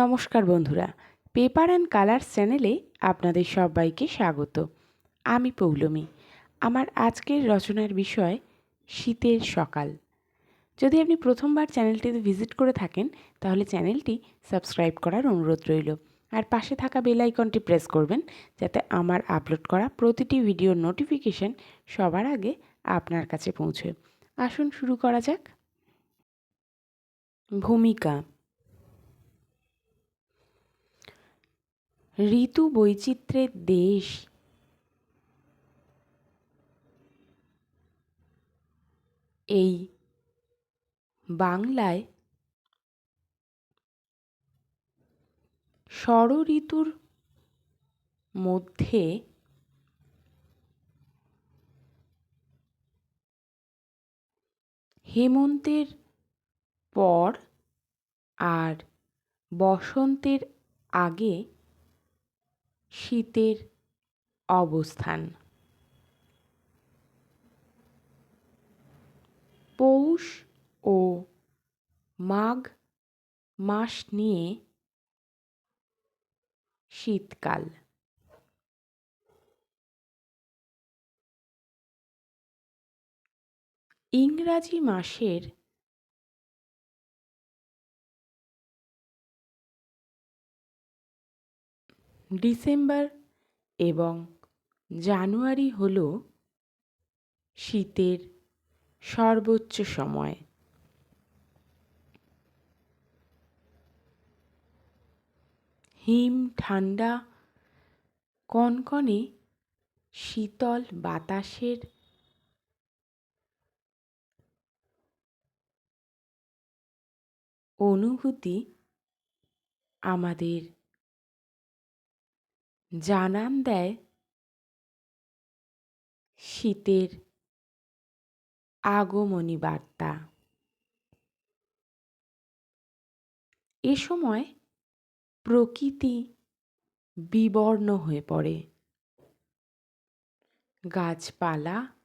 নমস্কার বন্ধুরা paper and colours চ্যানেলে আপনাদের সবাইকে স্বাগত। আমি পৌলমী। আমার আজকের রচনার বিষয়, শীতের সকাল। যদি আপনি প্রথমবার চ্যানেলটিতে ভিজিট করে থাকেন, তাহলে চ্যানেলটি সাবস্ক্রাইব করার অনুরোধ রইল। আর পাশে থাকা বেল আইকনটি প্রেস করবেন, যাতে আমার আপলোড করা প্রতিটি ভিডিওর নোটিফিকেশন সবার আগে আপনার কাছে পৌঁছয় আসুন শুরু করা যাক। ভূমিকা ঋতু বৈচিত্র্যের দেশ। এই বাংলায় ষড় ঋতুর মধ্যে হেমন্তের পর আর বসন্তের আগে শীতের অবস্থান। পৌষ ও মাঘ মাস নিয়ে শীতকাল। ইংরাজি মাসের ডিসেম্বর এবং জানুয়ারি হল শীতের সর্বোচ্চ সময়। হিম ঠান্ডা কনকনে শীতল বাতাসের অনুভূতি আমাদের জানান দেয় শীতের আগমনী বার্তা। এ সময় প্রকৃতি বিবর্ণ হয়ে পড়ে। গাছপালা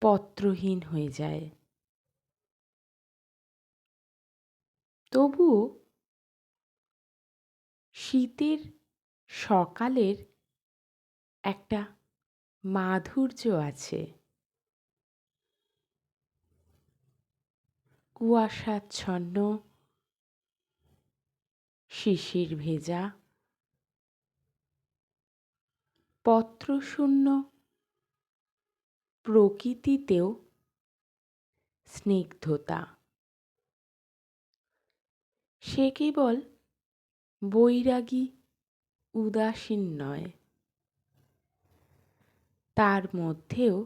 পত্রহীন হয়ে যায়। তবুও শীতের সকালের একটা মাধুর্য আছে। কুয়াশাচ্ছন্ন শিশির ভেজা পত্রশূন্য প্রকৃতিতেও স্নিগ্ধতা। সে কেবল বৈরাগী উদাসীন নয়। তার মধ্যেও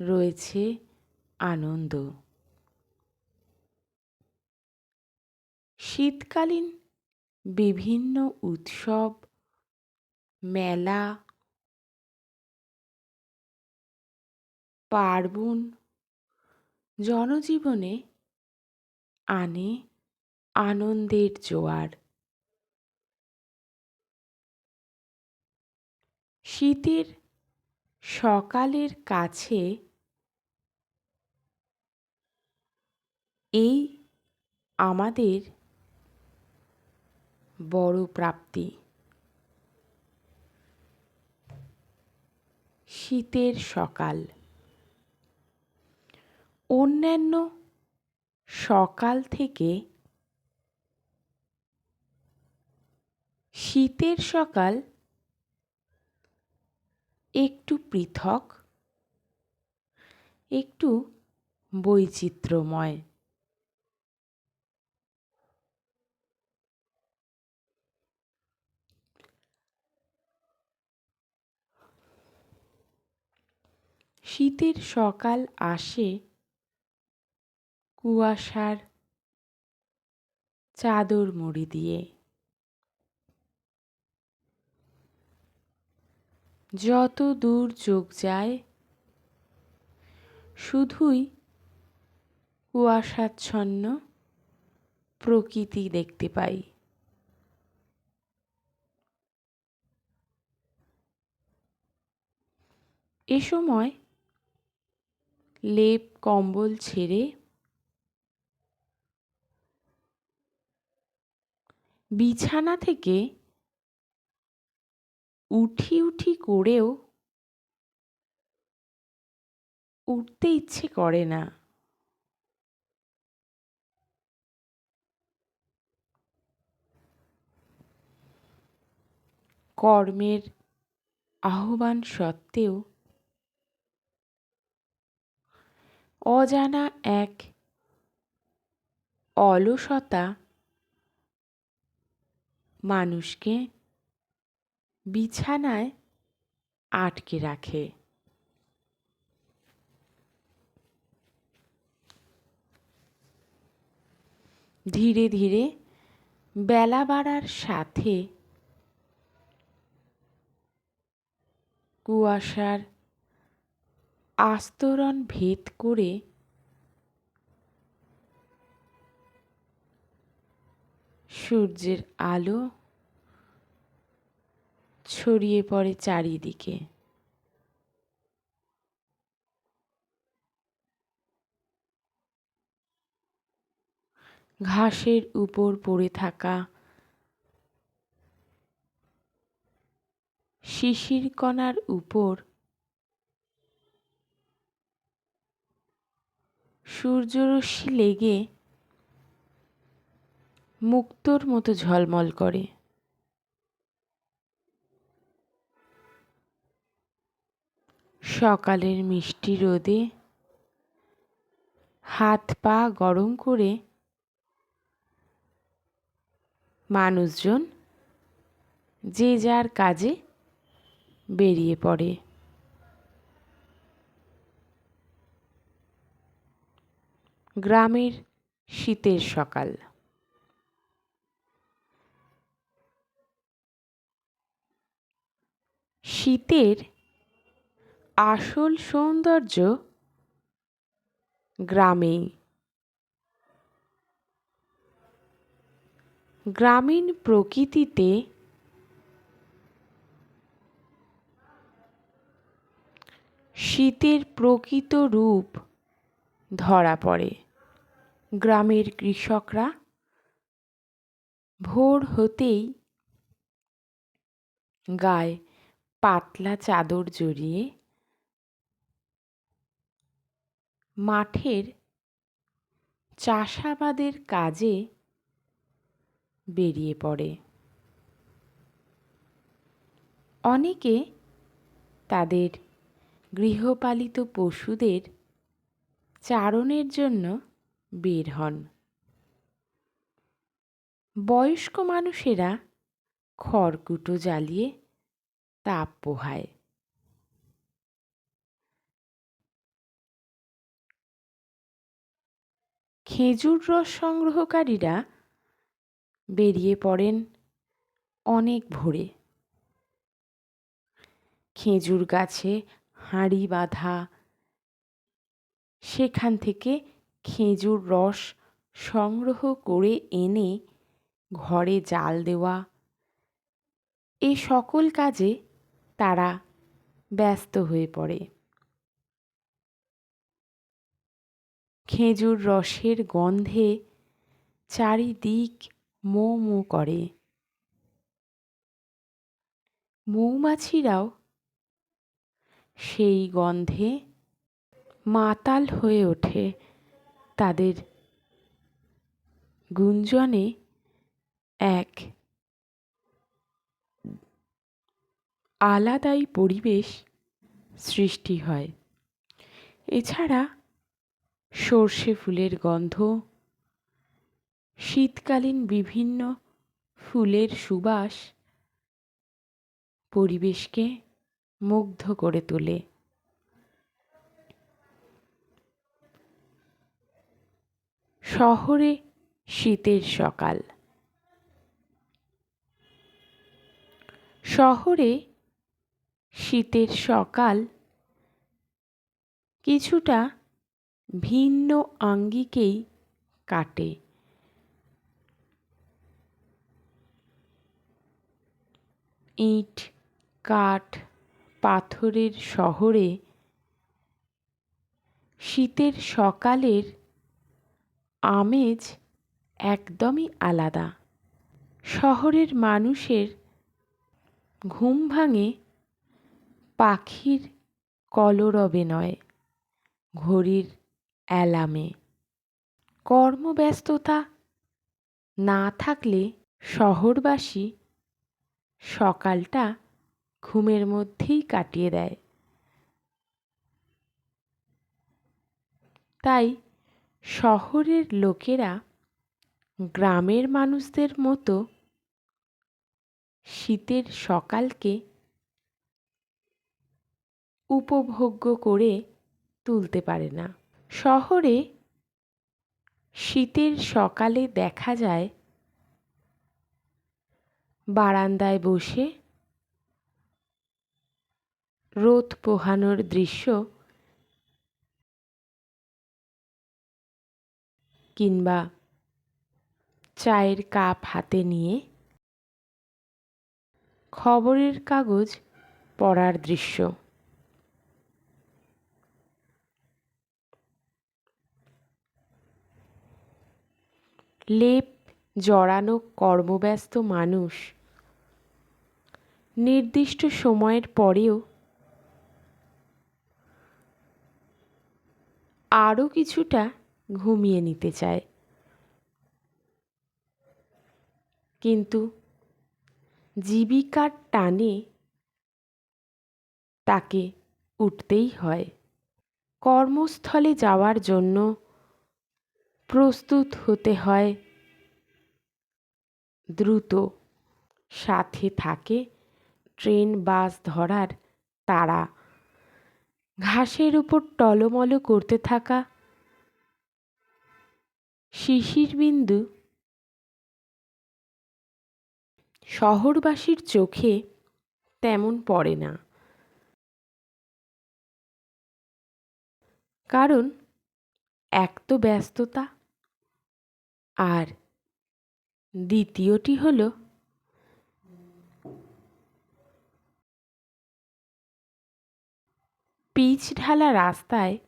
রয়েছে আনন্দ। শীতকালীন বিভিন্ন উৎসব, মেলা, পার্বণ জনজীবনে আনে আনন্দের জোয়ার। শীতের সকালের কাছে এই আমাদের বড় প্রাপ্তি। শীতের সকাল। অন্যান্য সকাল থেকে শীতের সকাল একটু পৃথক একটু বৈচিত্র্যময়। শীতের সকাল আসে কুয়াশার চাদর মুড়ি দিয়ে। যত দূর চোখ যায়, শুধুই কুয়াশাচ্ছন্ন প্রকৃতি দেখতে পাই। এ সময় লেপ কম্বল ছেড়ে বিছানা থেকে উঠি উঠি করেও উঠতে ইচ্ছে করে না। কর্মের আহ্বান সত্ত্বেও অজানা এক অলসতা মানুষকে বিছানায় আটকে রাখে। ধীরে ধীরে বেলা বাড়ার সাথে কুয়াশার আস্তরণ ভেদ করে সূর্যের আলো ছড়িয়ে পড়ে চারিদিকে। ঘাসের উপর পড়ে থাকা শিশির কণার উপর সূর্যরশ্মি লেগে মুক্তোর মতো ঝলমল করে। সকালের মিষ্টি রোদে হাত পা গরম করে মানুষজন যে যার কাজে বেরিয়ে পড়ে। গ্রামের শীতের সকাল। শীতের আসল সৌন্দর্য গ্রামেই। গ্রামীণ প্রকৃতিতে শীতের প্রকৃত রূপ ধরা পড়ে। গ্রামের কৃষকরা ভোর হতেই গায়ে পাতলা চাদর জড়িয়ে মাঠের চাষাবাদের কাজে বেরিয়ে পড়ে। অনেকে তাদের গৃহপালিত পশুদের চারণের জন্য বের হন। বয়স্ক মানুষেরা খড়কুটো জ্বালিয়ে তাপ পোহায়। খেজুর রস সংগ্রহকারীরা বেরিয়ে পড়েন অনেক ভোরে। খেজুর গাছে হাঁড়ি বাঁধা। সেখান থেকে খেজুর রস সংগ্রহ করে এনে ঘরে জাল দেওয়া। এ সকল কাজে তারা ব্যস্ত হয়ে পড়ে। খেজুর রসের গন্ধে চারিদিক মো মো করে। মৌমাছিরাও সেই গন্ধে মাতাল হয়ে ওঠে। তাদের গুঞ্জনে এক আলাদাই পরিবেশ সৃষ্টি হয়। এছাড়া সর্ষে ফুলের গন্ধ। শীতকালীন বিভিন্ন ফুলের সুবাস পরিবেশকে মুগ্ধ করে তোলে। শহরে শীতের সকাল। শহরে শীতের সকাল কিছুটা ভিন্ন আঙ্গিকেই কাটে। ইট, কাঠ, পাথরের শহরে শীতের সকালের আমেজ একদমই আলাদা। শহরের মানুষের ঘুম ভাঙে পাখির কলরবে নয়। ঘড়ির অ্যালামে কর্মব্যস্ততা না থাকলে শহরবাসী সকালটা ঘুমের মধ্যেই কাটিয়ে দেয়। তাই শহরের লোকেরা গ্রামের মানুষদের মতো শীতের সকালকে উপভোগ্য করে তুলতে পারে না। শহরে শীতের সকালে দেখা যায় বারান্দায় বসে রোদ পোহানোর দৃশ্য কিংবা চায়ের কাপ হাতে নিয়ে খবরের কাগজ পড়ার দৃশ্য। লেপ জড়ানো কর্মব্যস্ত মানুষ। নির্দিষ্ট সময়ের পরেও আরও কিছুটা ঘুমিয়ে নিতে চায়। কিন্তু জীবিকার টানে তাকে উঠতেই হয়। কর্মস্থলে যাওয়ার জন্য প্রস্তুত হতে হয়। দ্রুত সাথে থাকে ট্রেন বাস ধরার তারা। ঘাসের উপর টলমল করতে থাকা শিশির বিন্দু শহরবাসীর চোখে তেমন পড়ে না। কারণ, এক তো ব্যস্ততা আর দ্বিতীয়টি হল পিচ ঢালা রাস্তায়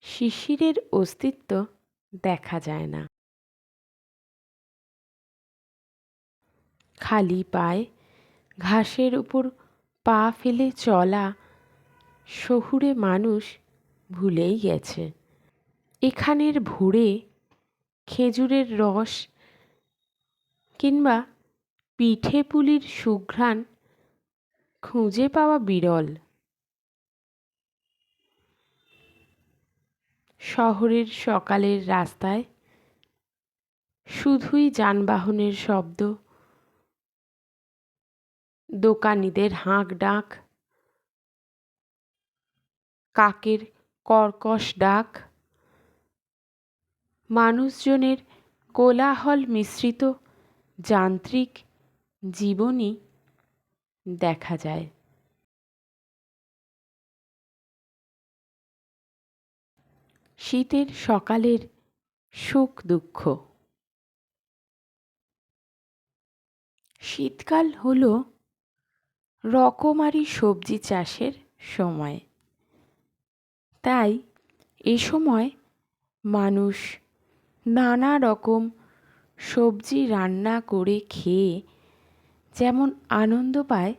শিশিরের অস্তিত্ব দেখা যায় না। খালি পায়ে ঘাসের উপর পা ফেলে চলা শহুরে মানুষ ভুলেই গেছে। এখানের ভোরে খেজুরের রস কিংবা পিঠে পুলির সুঘ্রাণ খুঁজে পাওয়া বিরল। শহরের সকালের রাস্তায় শুধুই যানবাহনের শব্দ, দোকানিদের হাঁক ডাক, কাকের কর্কশ ডাক। মানুষজনের কোলাহল মিশ্রিত যান্ত্রিক জীবনই দেখা যায়। শীতের সকালের সুখ দুঃখ। শীতকাল হল রকমারি সবজি চাষের সময়। তাই এ সময় মানুষ নানা রকম সবজি রান্না করে খেয়ে যেমন আনন্দ পায়।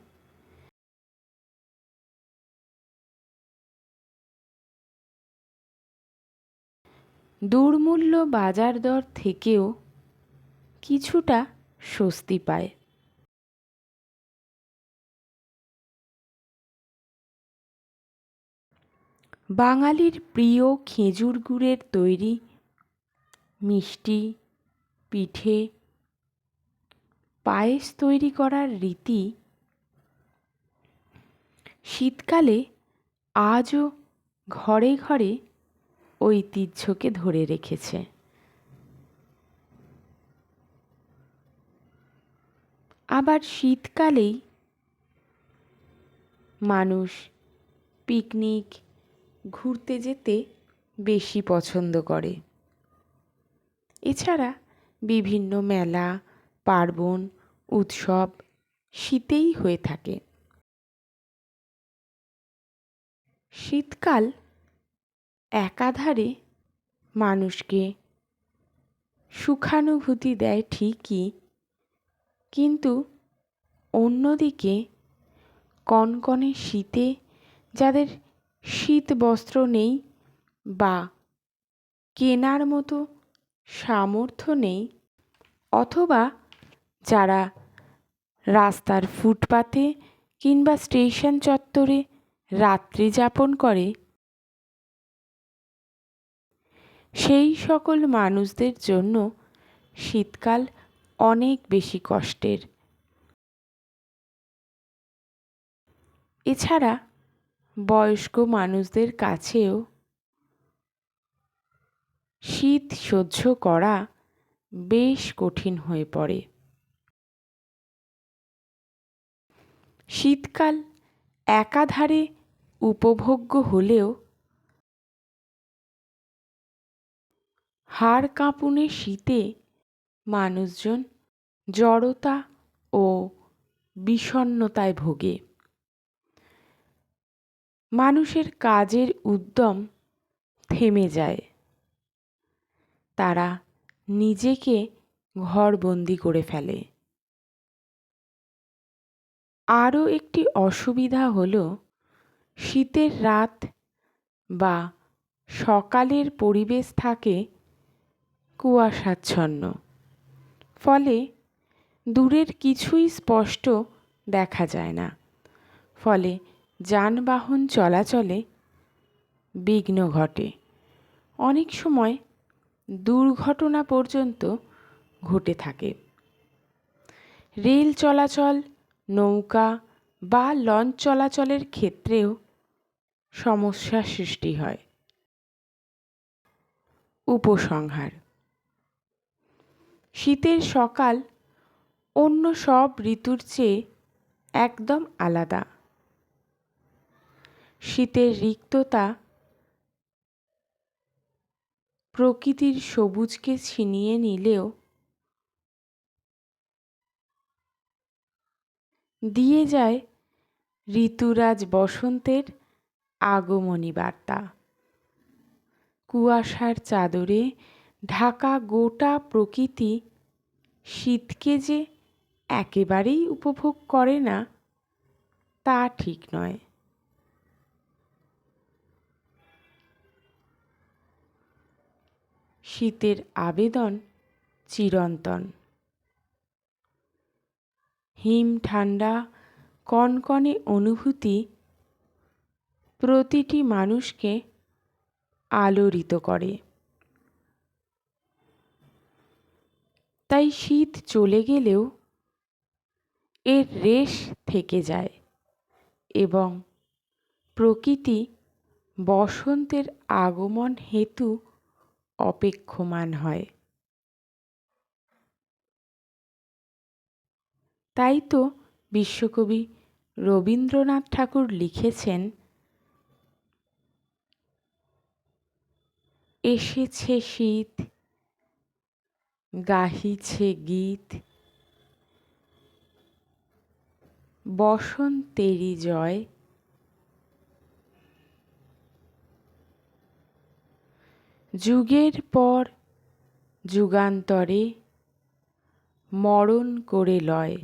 দুর্মূল্য বাজার দর থেকেও কিছুটা স্বস্তি পায়। বাঙালির প্রিয় খেজুর গুড়ের তৈরি মিষ্টি, পিঠে, পায়েস তৈরি করার রীতি শীতকালে আজও ঘরে ঘরে ঐতিহ্যকে ধরে রেখেছে। আবার শীতকালেই মানুষ পিকনিক, ঘুরতে যেতে বেশি পছন্দ করে। এছাড়া বিভিন্ন মেলা, পার্বণ, উৎসব শীতেই হয়ে থাকে। শীতকাল একাধারে মানুষকে সুখানুভূতি দেয় ঠিকই, কিন্তু অন্যদিকে কনকনে শীতে যাদের শীত বস্ত্র নেই বা কেনার মতো সামর্থ্য নেই। অথবা যারা রাস্তার ফুটপাতে কিংবা স্টেশন চত্বরে রাত্রি যাপন করে, সেই সকল মানুষদের জন্য শীতকাল অনেক বেশি কষ্টের। এছাড়া বয়স্ক মানুষদের কাছেও শীত সহ্য করা বেশ কঠিন হয়ে পড়ে। শীতকাল একাধারে উপভোগ্য হলেও হাড় কাঁপুনে শীতে মানুষজন জড়তা ও বিষণ্নতায় ভোগে। মানুষের কাজের উদ্যম থেমে যায়। তারা নিজেকে ঘরবন্দি করে ফেলে। আরও একটি অসুবিধা হল, শীতের রাত বা সকালের পরিবেশ থাকে কুয়াশাচ্ছন্ন। ফলে দূরের কিছুই স্পষ্ট দেখা যায় না। ফলে যানবাহন চলাচলে বিঘ্ন ঘটে। অনেক সময় দুর্ঘটনা পর্যন্ত ঘটে থাকে। রেল চলাচল, নৌকা বা লঞ্চ চলাচলের ক্ষেত্রেও সমস্যা সৃষ্টি হয়। উপসংহার, শীতের সকাল অন্য সব ঋতুর চেয়ে একদম আলাদা। শীতের রিক্ততা প্রকৃতির সবুজকে ছিনিয়ে নিলেও দিয়ে যায় ঋতুরাজ বসন্তের আগমনী বার্তা। কুয়াশার চাদরে ঢাকা গোটা প্রকৃতি শীতকে যে একেবারেই উপভোগ করে না, তা ঠিক নয়। শীতের আবেদন চিরন্তন। হিম ঠান্ডা, কনকনে অনুভূতি, প্রতিটি মানুষকে আলোড়িত করে। তাই শীত চলে গেলেও এর রেশ থেকে যায় এবং প্রকৃতি বসন্তের আগমন হেতু অপেক্ষমান হয়। তাই তো বিশ্বকবি রবীন্দ্রনাথ ঠাকুর লিখেছেন এসেছে শীত গাহিছে গীত বসন্তেরই জয় যুগের পর যুগান্তরে মরণ করে লয়।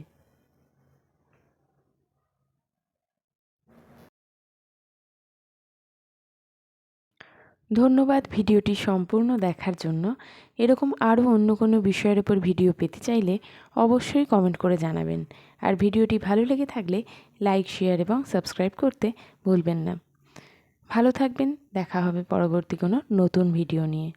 ধন্যবাদ ভিডিওটি সম্পূর্ণ দেখার জন্য। এরকম আরও অন্য কোনো বিষয়ের ওপর ভিডিও পেতে চাইলে অবশ্যই কমেন্ট করে জানাবেন। আর ভিডিওটি ভালো লেগে থাকলে লাইক, শেয়ার এবং সাবস্ক্রাইব করতে ভুলবেন না। ভালো থাকবেন দেখা হবে পরবর্তী কোনো নতুন ভিডিও নিয়ে।